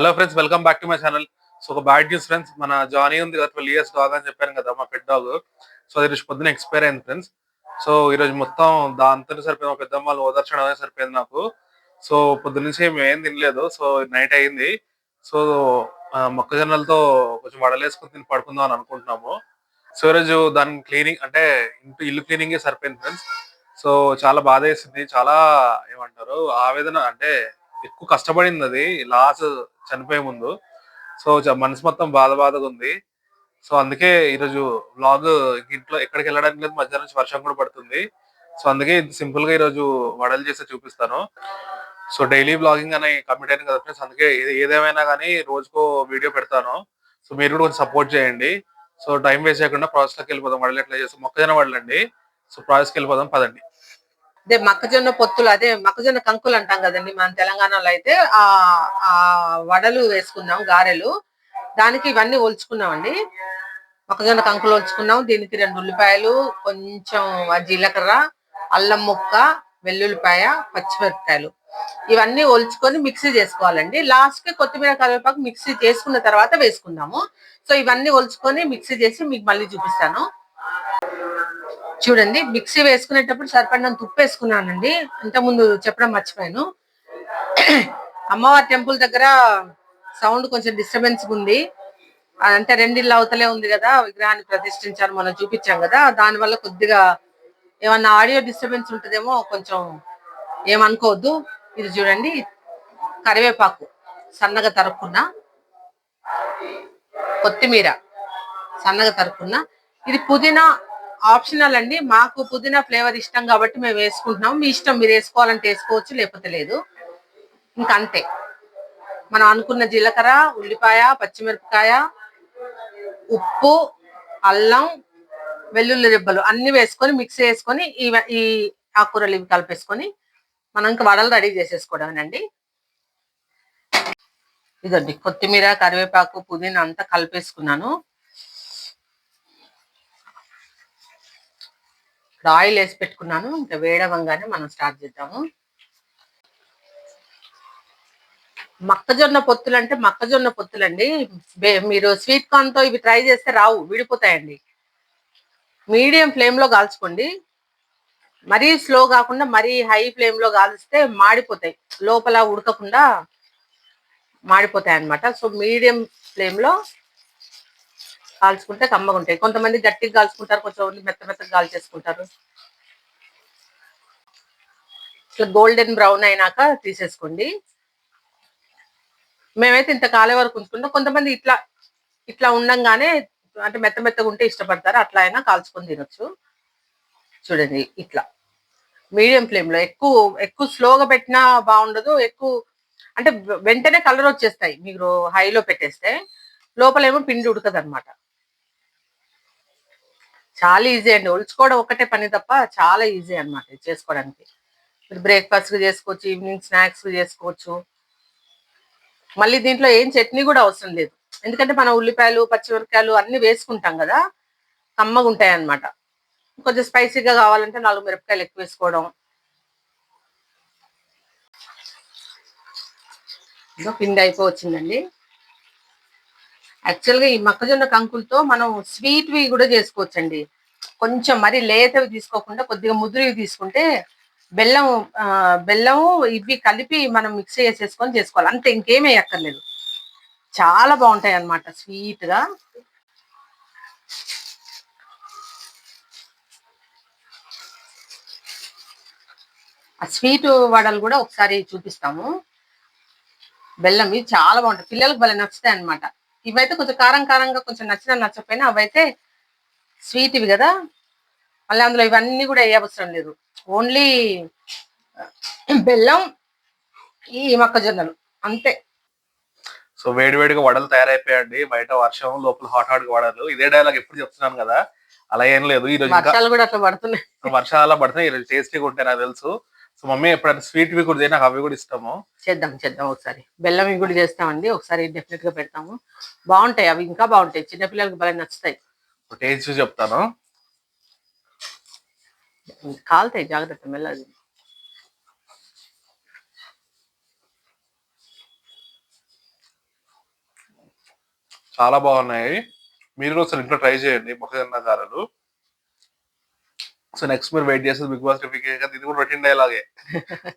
Hello friends welcome back to my channel so ఒక bad news friends మన Johnny ఉంది కదా ట్వెల్వ్ ఇయర్స్ డాగ్ అని చెప్పాను కదా మా పెద్ద డాగ్ సో అది ఈరోజు పొద్దున ఎక్స్పైర్ అయింది ఫ్రెండ్స్ సో ఈరోజు మొత్తం దాంతో సరిపోయింది మా పెద్దమ్మ వాళ్ళు ఓదర్చడం అనేది సరిపోయింది నాకు. సో పొద్దున్న నుంచి మేము ఏం తినలేదు. సో నైట్ అయింది. సో మొక్కజొన్నలతో కొంచెం వడలేసుకుని తిని పడుకుందాం అని అనుకుంటున్నాము. సో ఈరోజు దాని క్లీనింగ్ అంటే ఇంటి ఇల్లు క్లీనింగ్ సరిపోయింది ఫ్రెండ్స్ సో చాలా బాధ వేసింది. చాలా ఏమంటారు ఆవేదన అంటే ఎక్కువ కష్టపడింది అది. లాస్ట్ చనిపోయే ముందు. సో మనసు మొత్తం బాధ బాధగా ఉంది. సో అందుకే ఈరోజు వ్లాగ్ ఇంట్లో ఎక్కడికి వెళ్ళడానికి లేదు. మధ్యాహ్నం నుంచి వర్షం కూడా పడుతుంది. సో అందుకే సింపుల్గా ఈరోజు వడలు చేసి చూపిస్తాను. సో డైలీ బ్లాగింగ్ అని కమిట్ అయింది కదా ఫ్రెండ్స్ అందుకే ఏదేమైనా కానీ రోజుకో వీడియో పెడతాను. సో మీరు కూడా కొంచెం సపోర్ట్ చేయండి. సో టైం వేస్ట్ చేయకుండా ప్రాసెస్లోకి వెళ్ళిపోదాం. వడలు ఎట్లా చేస్తాం? మొక్కజొన్న వడలండి. సో ప్రాసెస్కి వెళ్ళిపోదాం. పదండి. అదే మొక్కజొన్న పొత్తులు అదే మొక్కజొన్న కంకులు అంటాం కదండి మన తెలంగాణలో అయితే ఆ ఆ వడలు వేసుకున్నాం గారెలు. దానికి ఇవన్నీ ఒలుచుకున్నామండి. మొక్కజొన్న కంకులు ఒలుచుకున్నాం. దీనికి రెండు ఉల్లిపాయలు కొంచెం జీలకర్ర అల్లం ముక్క వెల్లుల్లిపాయ పచ్చిమిరపకాయలు. ఇవన్నీ ఒలుచుకొని మిక్సీ చేసుకోవాలండి. లాస్ట్కి కొత్తిమీర కరివేపాకు మిక్సీ చేసుకున్న తర్వాత వేసుకుందాము. సో ఇవన్నీ ఒలుచుకొని మిక్సీ చేసి మీకు మళ్ళీ చూపిస్తాను. చూడండి మిక్సీ వేసుకునేటప్పుడు సరిపడినంత తుప్పేసుకున్నానండి వేసుకున్నానండి. ఇంతకుముందు చెప్పడం మర్చిపోయాను. అమ్మవారి టెంపుల్ దగ్గర సౌండ్ కొంచెం డిస్టర్బెన్స్ ఉంది. అంటే రెండిళ్ళు అవతలే ఉంది కదా విగ్రహాన్ని ప్రతిష్ఠించాను మనం చూపించాం కదా. దానివల్ల కొద్దిగా ఏమన్నా ఆడియో డిస్టర్బెన్స్ ఉంటుందేమో కొంచెం ఏమనుకోవద్దు. ఇది చూడండి కరివేపాకు సన్నగా తరుక్కున్న కొత్తిమీర సన్నగా తరుక్కున్న. ఇది పుదీనా ఆప్షనల్ అండి. మాకు పుదీనా ఫ్లేవర్ ఇష్టం కాబట్టి మేము వేసుకుంటున్నాం మీ ఇష్టం మీరు వేసుకోవాలంటే వేసుకోవచ్చు లేకపోతే లేదు. ఇంకా అంతే. మనం అనుకున్న జీలకర్ర ఉల్లిపాయ పచ్చిమిరపకాయ ఉప్పు అల్లం వెల్లుల్లి రెబ్బలు అన్ని వేసుకొని మిక్స్ చేసుకొని ఈ ఈ ఆకుకూరలు ఇవి కలిపేసుకొని మనం ఇంకా వడలు రెడీ చేసేసుకోవడమేనండి. ఇదండి కొత్తిమీర కరివేపాకు పుదీనా అంతా కలిపేసుకున్నాను. ఇక్కడ ఆయిల్ వేసి పెట్టుకున్నాను. ఇంకా వేడవంగానే మనం స్టార్ట్ చేద్దాము. మొక్కజొన్న పొత్తులు అంటే మొక్కజొన్న పొత్తులండి. మీరు స్వీట్ కార్న్తో ఇవి ట్రై చేస్తే రావు విడిపోతాయండి. మీడియం ఫ్లేమ్లో కాల్చుకోండి. మరీ స్లో కాకుండా మరీ హై ఫ్లేమ్లో కాల్స్తే మాడిపోతాయి. లోపల ఉడకకుండా మాడిపోతాయి అన్నమాట సో మీడియం ఫ్లేమ్లో కాల్చుకుంటే కమ్మగా ఉంటాయి కొంతమంది గట్టిగా కాల్చుకుంటారు కొంచెం మెత్త మెత్తగా కాల్చేసుకుంటారు. ఇట్లా గోల్డెన్ బ్రౌన్ అయినాక తీసేసుకోండి. మేమైతే ఇంత కాలే వరకు ఉంచుకుంటాం. కొంతమంది ఇట్లా ఇట్లా ఉండంగానే అంటే మెత్త మెత్తగా ఉంటే ఇష్టపడతారు. అట్లా అయినా కాల్చుకొని తినొచ్చు. చూడండి ఇట్లా. మీడియం ఫ్లేమ్లో ఎక్కువ ఎక్కువ స్లోగా పెట్టినా బాగుండదు. ఎక్కువ అంటే వెంటనే కలర్ వచ్చేస్తాయి. మీరు హైలో పెట్టేస్తే లోపలేమో పిండి ఉడకదనమాట చాలా ఈజీ అండి. ఒలుచుకోవడం ఒకటే పని తప్ప చాలా ఈజీ అనమాట చేసుకోవడానికి. మీరు బ్రేక్ఫాస్ట్ చేసుకోవచ్చు ఈవినింగ్ స్నాక్స్ చేసుకోవచ్చు. మళ్ళీ దీంట్లో ఏం చట్నీ కూడా అవసరం లేదు. ఎందుకంటే మనం ఉల్లిపాయలు పచ్చిమిరపకాయలు అన్ని వేసుకుంటాం కదా కమ్మగా ఉంటాయి అన్నమాట కొంచెం స్పైసీగా కావాలంటే నాలుగు మిరపకాయలు ఎక్కువ వేసుకోవడం. ఇదో పిండి అయిపోవచ్చిందండి. యాక్చువల్గా ఈ మొక్కజొన్న కంకులతో మనం స్వీట్వి కూడా చేసుకోవచ్చండి. కొంచెం మరి లేతవి తీసుకోకుండా కొద్దిగా ముదురువి తీసుకుంటే బెల్లం బెల్లం ఇవి కలిపి మనం మిక్స్ చేసేసుకొని చేసుకోవాలి. అంతే ఇంకేమీ ఎక్కర్లేదు చాలా బాగుంటాయి అన్నమాట స్వీట్గా ఆ స్వీట్ వడలు కూడా ఒకసారి చూపిస్తాము. బెల్లం ఇది చాలా బాగుంటాయి. పిల్లలకు భలే నచ్చుతాయి అన్నమాట ఇవైతే కొంచెం కారం కారంగా కొంచెం నచ్చినా నచ్చకపోయినా అవైతే స్వీట్ ఇవి కదా. మళ్ళీ అందులో ఇవన్నీ కూడా వేయవసరం లేదు. ఓన్లీ బెల్లం ఈ మొక్కజొన్నలు. అంతే. సో వేడి వేడిగా వడలు తయారైపోయాయండి. బయట వర్షం లోపల హాట్ హాట్గా వడలు. ఇదే డైలాగ్ ఎప్పుడు చెప్తున్నాను కదా. అలా ఏం లేదు. ఈ రోజు వర్షాలు కూడా అట్లా పడుతున్నాయి. వర్షాలు పడుతున్నాయి. ఈ రోజు టేస్టీగా ఉంటాయి నాకు తెలుసు. సో మమ్మీ ఎప్పుడైనా స్వీట్ వి కూడా నాకు అవి కూడా ఇష్టము. చేద్దాం చేద్దాం ఒకసారి. బెల్లం ఇవి కూడా చేస్తామండి. ఒకసారి డెఫినెట్గా పెడతాము. బాగుంటాయి అవి ఇంకా బాగుంటాయి. చిన్నపిల్లలకి భలే నచ్చుతాయి. టేస్ట్ చెప్తాను. కాలుతాయి జాగ్రత్త మెల్లది చాలా బాగున్నాయి. మీరు కూడా ఒకసారి ఇంట్లో ట్రై చేయండి. మొక్కజొన్న గారెలు. సో నెక్స్ట్ మీరు వెయిట్ చేసేది బిగ్ బాస్ రివ్యూకే ఇది కూడా రొటీన్ డైలాగే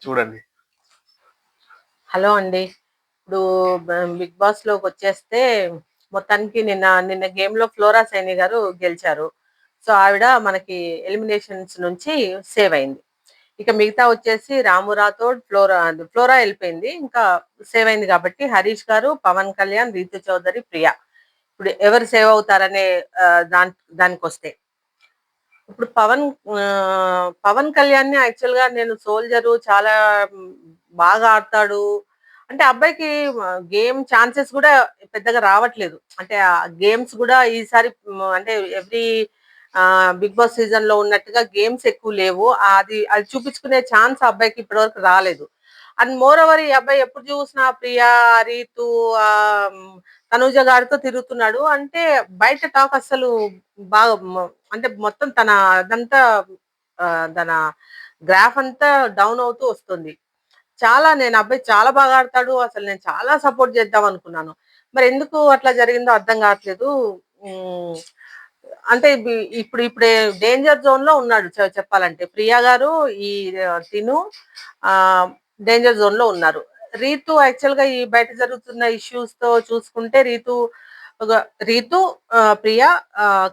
చూడండి. హలో అండి. ఇప్పుడు బిగ్ బాస్లోకి వచ్చేస్తే మొత్తానికి నిన్న నిన్న గేమ్లో ఫ్లోరా సైని గారు గెలిచారు. సో ఆవిడ మనకి ఎలిమినేషన్స్ నుంచి సేవ్ అయింది. ఇక మిగతా వచ్చేసి రాము రాథోడ్ ఫ్లోరా ఫ్లోరా వెళ్ళిపోయింది. ఇంకా సేవ్ అయింది కాబట్టి హరీష్ గారు పవన్ కళ్యాణ్ రీతు చౌదరి ప్రియా. ఇప్పుడు ఎవరు సేవ్ అవుతారనే దాని దానికి వస్తే ఇప్పుడు పవన్ పవన్ కళ్యాణ్ని యాక్చువల్గా నేను సోల్జరు చాలా బాగా ఆడతాడు. అంటే అబ్బాయికి గేమ్ ఛాన్సెస్ కూడా పెద్దగా రావట్లేదు. అంటే గేమ్స్ కూడా ఈసారి అంటే ఎవ్రీ బిగ్ బాస్ సీజన్లో ఉన్నట్టుగా గేమ్స్ ఎక్కువ లేవు. అది అది చూపించుకునే ఛాన్స్ అబ్బాయికి ఇప్పటివరకు రాలేదు. అండ్ మోర్ ఓవర్ ఈ అబ్బాయి ఎప్పుడు చూసినా ప్రియా రీతు తనూజ గారితో తిరుగుతున్నాడు. అంటే బయట టాక్ అసలు బాగా అంటే మొత్తం తన అదంతా తన గ్రాఫ్ అంతా డౌన్ అవుతూ వస్తుంది. చాలా నేను అబ్బాయి చాలా బాగా ఆడతాడు. అసలు నేను చాలా సపోర్ట్ చేద్దాం అనుకున్నాను. మరి ఎందుకు అట్లా జరిగిందో అర్థం కావట్లేదు. అంటే ఇప్పుడు ఇప్పుడే డేంజర్ జోన్లో ఉన్నాడు చెప్పాలంటే. ప్రియా గారు ఈ తిను ఆ డేంజర్ జోన్లో ఉన్నారు. రీతు యాక్చువల్గా ఈ బయట జరుగుతున్న ఇష్యూస్తో చూసుకుంటే రీతు రీతు ప్రియా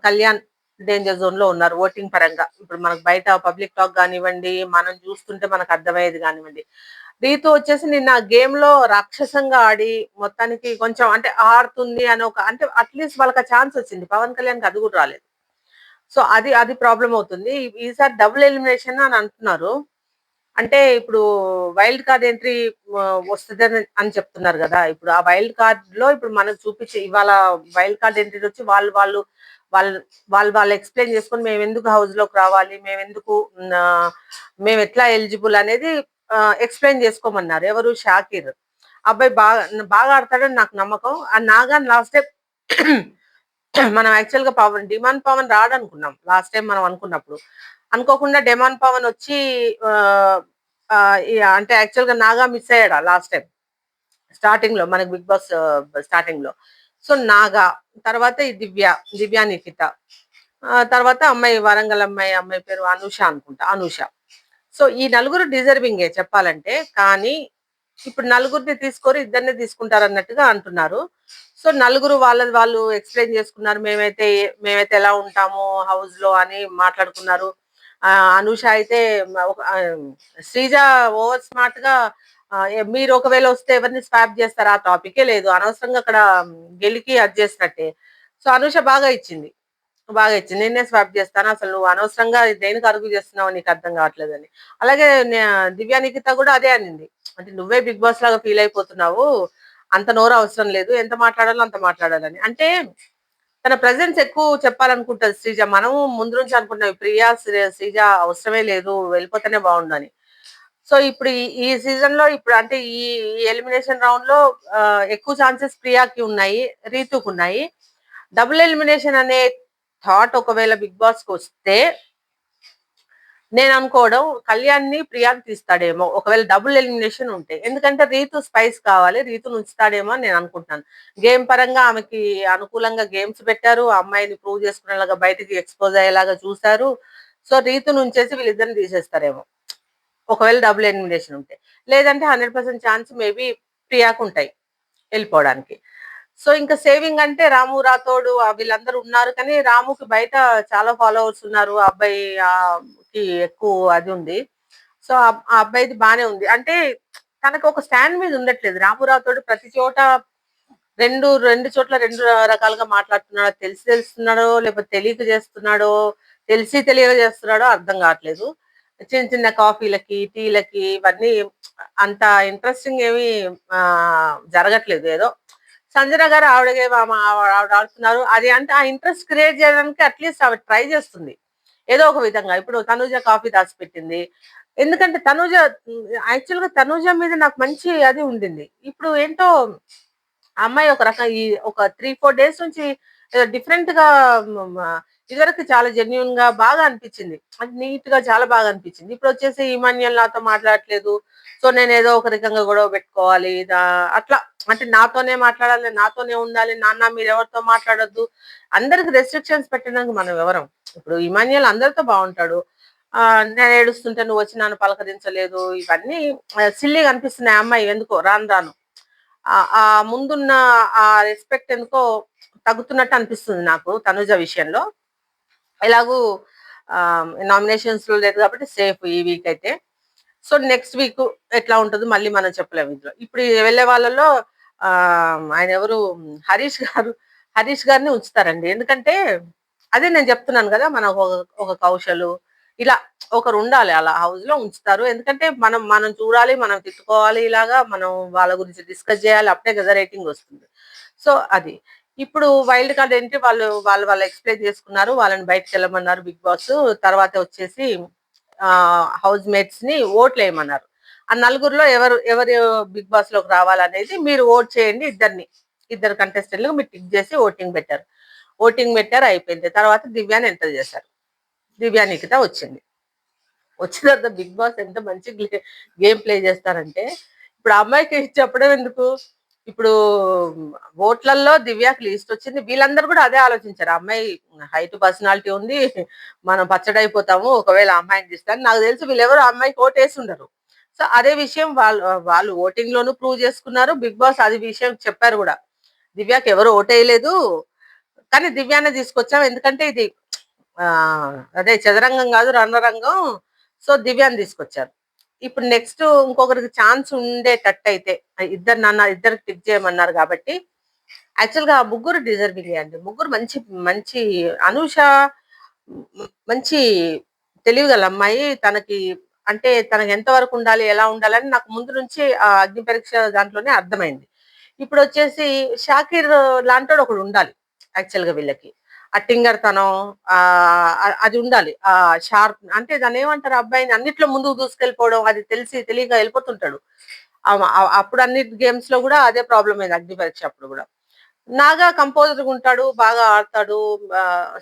కళ్యాణ్ డేంజర్ జోన్లో ఉన్నారు ఓటింగ్ పరంగా. ఇప్పుడు మనకు బయట పబ్లిక్ టాక్ కానివ్వండి మనం చూస్తుంటే మనకు అర్థమయ్యేది కానివ్వండి. రీతు వచ్చేసి నిన్న గేమ్లో రాక్షసంగా ఆడి మొత్తానికి కొంచెం అంటే ఆడుతుంది అని ఒక అంటే అట్లీస్ట్ వాళ్ళకి ఛాన్స్ వచ్చింది. పవన్ కళ్యాణ్ అది కూడా రాలేదు. సో అది అది ప్రాబ్లం అవుతుంది. ఈ- ఈసారి డబుల్ ఎలిమినేషన్ అని అంటున్నారు. అంటే ఇప్పుడు వైల్డ్ కార్డ్ ఎంట్రీ వస్తుంది అని చెప్తున్నారు కదా. ఇప్పుడు ఆ వైల్డ్ కార్డ్లో ఇప్పుడు మనకు చూపించే ఇవాళ వైల్డ్ కార్డ్ ఎంట్రీ వచ్చి వాళ్ళు వాళ్ళు వాళ్ళు వాళ్ళు వాళ్ళు ఎక్స్ప్లెయిన్ చేసుకొని మేము ఎందుకు హౌస్లోకి రావాలి మేము ఎందుకు మేము ఎట్లా ఎలిజిబుల్ అనేది ఎక్స్ప్లెయిన్ చేసుకోమన్నారు. ఎవరు? షాకిర్. అబ్బాయి బాగా బాగా ఆడతాడని నాకు నమ్మకం. ఆ నాగాన్ లాస్ట్ టైం మనం యాక్చువల్గా పవన్ డిమాండ్ పవన్ రాడనుకున్నాం. లాస్ట్ టైం మనం అనుకున్నప్పుడు. అనుకోకుండా డెమాన్ పవన్ వచ్చి అంటే యాక్చువల్గా నాగా మిస్ అయ్యాడా లాస్ట్ టైం స్టార్టింగ్లో మనకి బిగ్ బాస్ స్టార్టింగ్లో. సో నాగా తర్వాత ఈ దివ్య దివ్య నిఖిత. తర్వాత అమ్మాయి వరంగల్ అమ్మాయి అమ్మాయి పేరు అనూష అనుకుంటా అనూష. సో ఈ నలుగురు డిజర్వింగే చెప్పాలంటే కానీ ఇప్పుడు నలుగురిని తీసుకొని ఇద్దరిని తీసుకుంటారు అన్నట్టుగా అంటున్నారు. సో నలుగురు వాళ్ళ వాళ్ళు ఎక్స్ప్లెయిన్ చేసుకున్నారు మేమైతే మేమైతే ఎలా ఉంటాము హౌస్లో అని మాట్లాడుకున్నారు. అనుష అయితే ఒక- శ్రీజ ఓవర్ స్మార్ట్గా మీరు ఒకవేళ వస్తే ఎవరిని స్వాప్ చేస్తారా? ఆ టాపికే లేదు. అనవసరంగా అక్కడ గెలికి అది చేసినట్టే. సో అనూష బాగా ఇచ్చింది. బాగా ఇచ్చింది. నేనే స్వాప్ చేస్తాను. అసలు నువ్వు అనవసరంగా దేనికి అరుగు చేస్తున్నావు నీకు అర్థం కావట్లేదని. అలాగే దివ్యా నిఖిత కూడా అదే అనింది. అంటే నువ్వే బిగ్ బాస్ లాగా ఫీల్ అయిపోతున్నావు. అంత నోరు అవసరం లేదు. ఎంత మాట్లాడాలో అంత మాట్లాడాలని. అంటే తన ప్రజెన్స్ ఎక్కువ చెప్పాలనుకుంటది. శ్రీజ మనం ముందు నుంచి అనుకుంటున్నాం ప్రియా శ్రీజ అవసరమే లేదు వెళ్ళిపోతేనే బాగుండని. సో ఇప్పుడు ఈ- సీజన్లో ఇప్పుడు అంటే ఈ ఎలిమినేషన్ రౌండ్లో ఎక్కువ ఛాన్సెస్ ప్రియాకి ఉన్నాయి రీతుకు ఉన్నాయి. డబుల్ ఎలిమినేషన్ అనే థాట్ ఒకవేళ బిగ్ బాస్కి వస్తే నేను అనుకోవడం కళ్యాణ్ని ప్రియాని తీస్తాడేమో ఒకవేళ డబుల్ ఎలిమినేషన్ ఉంటే. ఎందుకంటే రీతు స్పైస్ కావాలి రీతును ఉంచుతాడేమో అని నేను అనుకుంటున్నాను. గేమ్ పరంగా ఆమెకి అనుకూలంగా గేమ్స్ పెట్టారు. ఆ అమ్మాయిని ప్రూవ్ చేసుకునేలాగా బయటికి ఎక్స్పోజ్ అయ్యేలాగా చూశారు. సో రీతును ఉంచేసి వీళ్ళిద్దరిని తీసేస్తారేమో. ఒకవేళ డబుల్ ఎలిమినేషన్ ఉంటే. లేదంటే హండ్రెడ్ పర్సెంట్ ఛాన్స్ మేబీ ప్రియాకు ఉంటాయి వెళ్ళిపోవడానికి. సో ఇంకా సేవింగ్ అంటే రాము రాతోడు ఆ వీళ్ళందరూ ఉన్నారు. కానీ రాముకి బయట చాలా ఫాలోవర్స్ ఉన్నారు. ఆ అబ్బాయి కి ఎక్కువ అది ఉంది. సో ఆ అబ్బాయిది బానే ఉంది. అంటే తనకు ఒక స్టాండ్ మీద ఉండట్లేదు. రాము రాథోడు ప్రతి చోట రెండు రెండు చోట్ల రెండు రకాలుగా మాట్లాడుతున్నాడో తెలిసి తెలుస్తున్నాడో లేకపోతే తెలియక చేస్తున్నాడో తెలిసి తెలియక చేస్తున్నాడో అర్థం కావట్లేదు. చిన్న చిన్న కాఫీలకి టీలకి ఇవన్నీ అంత ఇంట్రెస్టింగ్ ఏమి జరగట్లేదు. ఏదో సంజన గారు ఆవిడగే ఆవిడ ఆడుతున్నారు. అది అంటే ఆ ఇంట్రెస్ట్ క్రియేట్ చేయడానికి అట్లీస్ట్ ఆవిడ ట్రై చేస్తుంది. ఏదో ఒక విధంగా. ఇప్పుడు తనూజ కాఫీ దాచిపెట్టింది. ఎందుకంటే తనూజ యాక్చువల్గా తనుజ మీద నాకు మంచి అది ఉండింది. ఇప్పుడు ఏంటో ఆ అమ్మాయి ఒక రకం ఈ ఒక త్రీ ఫోర్ డేస్ నుంచి డిఫరెంట్గా ఇదివరకు చాలా జెన్యున్గా బాగా అనిపించింది. అది నీట్గా చాలా బాగా అనిపించింది. ఇప్పుడు వచ్చేసి ఈమాన్యం నాతో మాట్లాడట్లేదు. సో నేను ఏదో ఒక రకంగా గొడవ పెట్టుకోవాలి. అట్లా అంటే నాతోనే మాట్లాడాలి నాతోనే ఉండాలి నాన్న మీరు ఎవరితో మాట్లాడొద్దు. అందరికి రెస్ట్రిక్షన్స్ పెట్టడానికి మనం ఎవరం? ఇప్పుడు ఇమాన్యుల్ అందరితో బాగుంటాడు నేను ఏడుస్తుంటే నువ్వు వచ్చి నన్ను పలకరించలేదు. ఇవన్నీ సిల్లీగా అనిపిస్తున్నాయి. అమ్మాయి ఎందుకో? రాను రాను. ఆ- ముందున్న ఆ రెస్పెక్ట్ ఎందుకో తగ్గుతున్నట్టు అనిపిస్తుంది నాకు తనుజ విషయంలో. ఎలాగూ నామినేషన్స్లో లేదు కాబట్టి సేఫ్ ఈ వీక్ అయితే. సో నెక్స్ట్ వీక్ ఎట్లా ఉంటుందో మళ్ళీ మనం చెప్పలేము ఇందులో. ఇప్పుడు వెళ్ళే వాళ్ళలో ఆయన ఎవరు? హరీష్ గారు హరీష్ గారిని ఉంచుతారండి. ఎందుకంటే అదే నేను చెప్తున్నాను కదా మనకు ఒక కౌశలు ఇలా ఒకరు ఉండాలి అలా హౌస్లో ఉంచుతారు. ఎందుకంటే మనం మనం చూడాలి మనం తిట్టుకోవాలి ఇలాగా మనం వాళ్ళ గురించి డిస్కస్ చేయాలి అప్పుడే కదా రేటింగ్ వస్తుంది. సో అది. ఇప్పుడు వైల్డ్ కార్డ్ ఏంటి? వాళ్ళు వాళ్ళు వాళ్ళు ఎక్స్ప్లెయిన్ చేసుకున్నారు వాళ్ళని బయటకు వెళ్ళమన్నారు బిగ్ బాస్. తర్వాత వచ్చేసి హౌస్ మేట్స్ని ఓట్లు వేయమన్నారు ఆ నలుగురిలో ఎవరు ఎవరు బిగ్ బాస్లోకి రావాలనేది మీరు ఓట్ చేయండి ఇద్దరిని. ఇద్దరు కంటెస్టెంట్లకు మీరు టిక్ చేసి ఓటింగ్ పెట్టారు. ఓటింగ్ పెట్టారు అయిపోయింది. తర్వాత దివ్యాని ఎంటర్ చేశారు. దివ్యా నిఖిత వచ్చింది. వచ్చిన తర్వాత బిగ్ బాస్ ఎంత మంచి గేమ్ ప్లే చేస్తారంటే ఇప్పుడు అమ్మాయికి చెప్పడం ఎందుకు? ఇప్పుడు ఓట్లలో దివ్యాకి లిస్ట్ వచ్చింది. వీళ్ళందరూ కూడా అదే ఆలోచించారు. ఆ అమ్మాయి హైట్ పర్సనాలిటీ ఉంది మనం పచ్చడైపోతాము ఒకవేళ అమ్మాయిని తీస్తాను నాకు తెలిసి వీళ్ళెవరు అమ్మాయికి ఓట్ వేసి ఉండరు సో అదే విషయం వాళ్ళు వాళ్ళు ఓటింగ్ లోను ప్రూవ్ చేసుకున్నారు. బిగ్ బాస్ అది విషయం చెప్పారు కూడా. దివ్యాకి ఎవరు ఓటేయలేదు. కానీ దివ్యానే తీసుకొచ్చాం. ఎందుకంటే ఇది ఆ అదే చదరంగం కాదు రణరంగం. సో దివ్యాన్ని తీసుకొచ్చారు. ఇప్పుడు నెక్స్ట్ ఇంకొకరికి ఛాన్స్ ఉండేటట్టు అయితే ఇద్దరు నాన్న ఇద్దరికి టిక్ చేయమన్నారు కాబట్టి యాక్చువల్గా ముగ్గురు డిజర్వింగ్ అండి ముగ్గురు మంచి మంచి అనూష మంచి తెలివిగల అమ్మాయి. తనకి అంటే తనకి ఎంత వరకు ఉండాలి ఎలా ఉండాలని నాకు ముందు నుంచి ఆ అగ్ని పరీక్ష దాంట్లోనే అర్థమైంది. ఇప్పుడు వచ్చేసి షాకీర్ లాంటి ఒకడు ఉండాలి యాక్చువల్గా వీళ్ళకి. ఆ తనం ఆ అది ఉండాలి. ఆ షార్ప్ అంటే దాన్ని ఏమంటారు అబ్బాయిని అన్నిట్లో ముందుకు దూసుకెళ్ళిపోవడం అది తెలిసి తెలియక వెళ్ళిపోతుంటాడు. అప్పుడు అన్ని గేమ్స్లో కూడా అదే ప్రాబ్లం అయింది అగ్ని పరీక్ష అప్పుడు కూడా. నాగా కంపోజర్ ఉంటాడు బాగా ఆడతాడు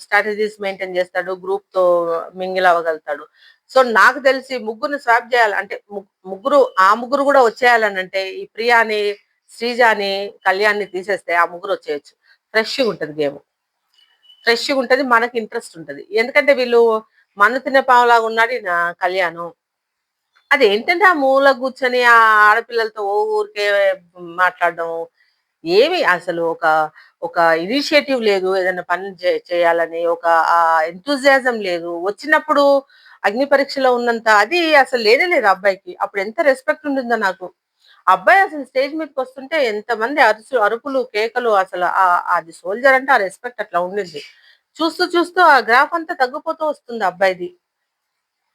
స్ట్రాటజీస్ మెయింటైన్ చేస్తాడు గ్రూప్తో మింగిల్ అవ్వగలుగుతాడు. సో నాకు తెలిసి ముగ్గురు స్వాప్ చేయాలి అంటే ముగ్గురు ఆ ముగ్గురు కూడా వచ్చేయాలని అంటే ఈ ప్రియాని శ్రీజాని కళ్యాణ్ని తీసేస్తే ఆ ముగ్గురు వచ్చేయచ్చు. ఫ్రెష్గా ఉంటుంది గేమ్ ఫ్రెష్గా ఉంటుంది మనకి ఇంట్రెస్ట్ ఉంటుంది. ఎందుకంటే వీళ్ళు మన తినే పావులాగా ఉన్నాడు నా కళ్యాణం. అది ఏంటంటే ఆ మూల కూర్చొని ఆ ఆడపిల్లలతో ఓ ఊరికే మాట్లాడడం ఏమి అసలు ఒక ఒక ఇనిషియేటివ్ లేదు ఏదైనా పని చే- చేయాలని ఒక ఎంతూజియాజం లేదు. వచ్చినప్పుడు అగ్ని పరీక్షలో ఉన్నంత అది అసలు లేనే లేదు అబ్బాయికి. అప్పుడు ఎంత రెస్పెక్ట్ ఉంటుందో నాకు. అబ్బాయి అసలు స్టేజ్ మీదకి వస్తుంటే ఎంతమంది అరుసు అరుపులు కేకలు అసలు ఆ- అది సోల్జర్ అంటే ఆ రెస్పెక్ట్ అట్లా ఉండింది చూస్తూ చూస్తూ ఆ గ్రాఫ్ అంతా తగ్గిపోతూ వస్తుంది అబ్బాయిది.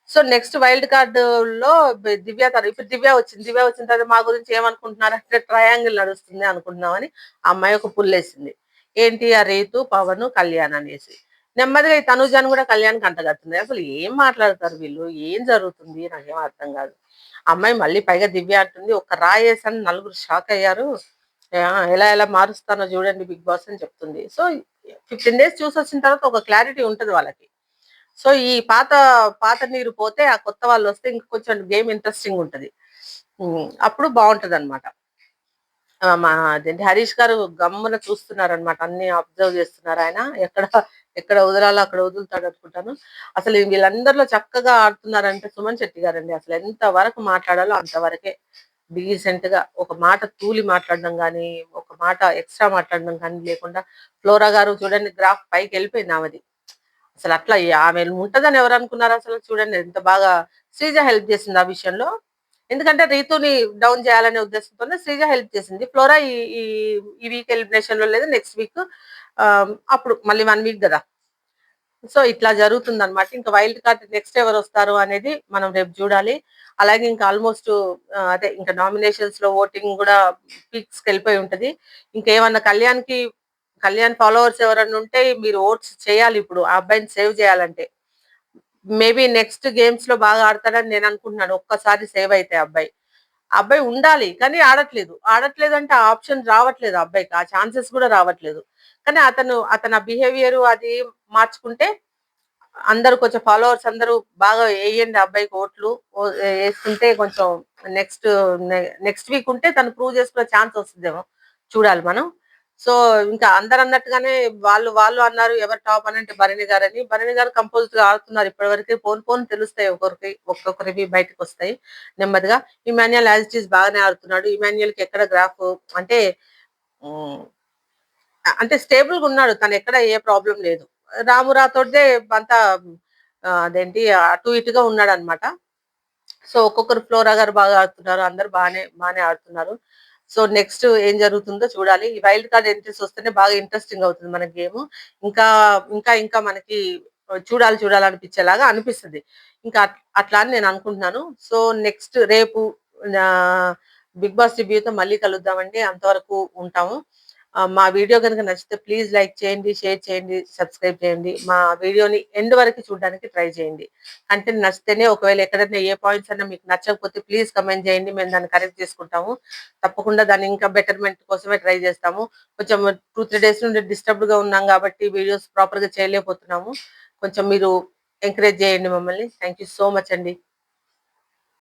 సో నెక్స్ట్ వైల్డ్ కార్డ్లో దివ్య తర ఇప్పుడు దివ్య వచ్చింది దివ్య వచ్చిన తర్వాత మా గురించి ఏమనుకుంటున్నారు అంటే ట్రయాంగిల్ నడుస్తుంది అనుకుంటున్నామని అమ్మాయి ఒక పుల్లేసింది ఏంటి ఆ రేతు పవన్ కళ్యాణ్ అనేసి. నెమ్మదిగా ఈ తనుజాన్ కూడా కళ్యాణ్కి అంటగడుతుంది అసలు ఏం మాట్లాడతారు వీళ్ళు? ఏం జరుగుతుంది? నాకేం అర్థం కాదు. అమ్మాయి మళ్ళీ పైగా దివ్య అంటుంది ఒక రాయేసని నలుగురు షాక్ అయ్యారు. ఎలా ఎలా మారుస్తానో చూడండి బిగ్ బాస్ అని చెప్తుంది. సో ఫిఫ్టీన్ డేస్ చూసి వచ్చిన తర్వాత ఒక క్లారిటీ ఉంటుంది వాళ్ళకి. సో ఈ పాత పాత నీరు పోతే ఆ కొత్త వాళ్ళు వస్తే ఇంక కొంచెం గేమ్ ఇంట్రెస్టింగ్ ఉంటది. అప్పుడు బాగుంటది అనమాట మా అదేంటి హరీష్ గారు గమ్మున చూస్తున్నారు అనమాట అన్ని అబ్జర్వ్ చేస్తున్నారు ఆయన. ఎక్కడ ఎక్కడ వదలాలో అక్కడ వదులుతాడు అనుకుంటాను. అసలు వీళ్ళందరిలో చక్కగా ఆడుతున్నారంటే సుమన్ శెట్టి గారండి. అసలు ఎంత వరకు మాట్లాడాలో అంతవరకే డీసెంట్గా ఒక మాట తూలి మాట్లాడడం కానీ ఒక మాట ఎక్స్ట్రా మాట్లాడడం కానీ లేకుండా ఫ్లోరా గారు చూడండి గ్రాఫ్ పైకి వెళ్ళిపోయింది ఆమెది. అసలు అట్లా ఆమె ఉంటదని ఎవరు అనుకున్నారు అసలు? చూడండి ఎంత బాగా శ్రీజ హెల్ప్ చేసింది ఆ విషయంలో. ఎందుకంటే రీతుని డౌన్ చేయాలనే ఉద్దేశంతోనే శ్రీజ హెల్ప్ చేసింది. ఫ్లోరా ఈ ఈ- ఈ వీక్ ఎలిమినేషన్లో లేదు నెక్స్ట్ వీక్ అప్పుడు మళ్ళీ వన్ వీక్ కదా. సో ఇట్లా జరుగుతుంది అనమాట ఇంకా వైల్డ్ కార్డ్ నెక్స్ట్ ఎవరు వస్తారు అనేది మనం రేపు చూడాలి. అలాగే ఇంకా ఆల్మోస్ట్ అదే ఇంకా నామినేషన్స్లో ఓటింగ్ కూడా పీక్స్ వెళ్ళిపోయి ఉంటది. ఇంకేమన్నా కళ్యాణ్కి కళ్యాణ్ ఫాలోవర్స్ ఎవరన్నా ఉంటే మీరు ఓట్స్ చేయాలి ఇప్పుడు ఆ అబ్బాయిని సేవ్ చేయాలంటే. మేబీ నెక్స్ట్ గేమ్స్లో బాగా ఆడతాడని నేను అనుకుంటున్నాను. ఒక్కసారి సేవ్ అయితే ఆ అబ్బాయి. అబ్బాయి ఉండాలి కానీ ఆడట్లేదు. ఆడట్లేదు అంటే ఆ ఆప్షన్ రావట్లేదు అబ్బాయికి. ఆ ఛాన్సెస్ కూడా రావట్లేదు. కానీ అతను అతని బిహేవియర్ అది మార్చుకుంటే అందరు కొంచెం ఫాలోవర్స్ అందరూ బాగా వేయండి అబ్బాయికి ఓట్లు. వేసుకుంటే కొంచెం నెక్స్ట్ నెక్స్ట్ వీక్ ఉంటే తను ప్రూవ్ చేసుకునే ఛాన్స్ వస్తుందేమో. చూడాలి మనం. సో ఇంకా అందరు అన్నట్టుగానే వాళ్ళు వాళ్ళు అన్నారు ఎవరు టాప్ అని అంటే భరణి గారు అని భరణి గారు కంపోజ్గా ఆడుతున్నారు ఇప్పటివరకు. ఫోన్ ఫోన్ తెలుస్తాయి ఒక్కొక్కరికి ఒక్కొక్కరివి బయటకు వస్తాయి నెమ్మదిగా. ఇమాన్యుయల్ యాజ్ ఇట్ ఈస్ బాగానే ఆడుతున్నాడు. ఇమాన్యుయల్కి ఎక్కడ గ్రాఫ్ అంటే అంటే స్టేబుల్గా ఉన్నాడు. తను ఎక్కడ ఏ ప్రాబ్లం లేదు. రామురాతోటే అంతా అదేంటి అటు ఇటుగా ఉన్నాడు అనమాట సో ఒక్కొక్కరు ఫ్లోరా గారు బాగా ఆడుతున్నారు. అందరు బాగానే బాగానే ఆడుతున్నారు. సో నెక్స్ట్ ఏం జరుగుతుందో చూడాలి. ఈ వైల్డ్ కార్డ్ ఎంట్రీస్ వస్తేనే బాగా ఇంట్రెస్టింగ్ అవుతుంది మన గేమ్. ఇంకా ఇంకా ఇంకా మనకి చూడాలి చూడాలనిపించేలాగా అనిపిస్తుంది. ఇంకా అట్లా అని నేను అనుకుంటున్నాను. సో నెక్స్ట్ రేపు బిగ్ బాస్ రివ్యూతో మళ్ళీ కలుద్దామండి. అంతవరకు ఉంటాము. మా వీడియో కనుక నచ్చితే ప్లీజ్ లైక్ చేయండి షేర్ చేయండి సబ్స్క్రైబ్ చేయండి. మా వీడియోని ఎండ్ వరకు చూడడానికి ట్రై చేయండి. కంటెంట్ నచ్చితేనే ఒకవేళ ఎక్కడైనా ఏ పాయింట్స్ అన్నా మీకు నచ్చకపోతే ప్లీజ్ కమెంట్ చేయండి. మేము దాన్ని కరెక్ట్ చేసుకుంటాము. తప్పకుండా దాన్ని ఇంకా బెటర్మెంట్ కోసమే ట్రై చేస్తాము. కొంచెం టూ త్రీ డేస్ నుండి డిస్టర్బ్డ్గా ఉన్నాం కాబట్టి వీడియోస్ ప్రాపర్గా చేయలేకపోతున్నాము. కొంచెం మీరు ఎంకరేజ్ చేయండి మమ్మల్ని. థ్యాంక్ యూ సో మచ్ అండి.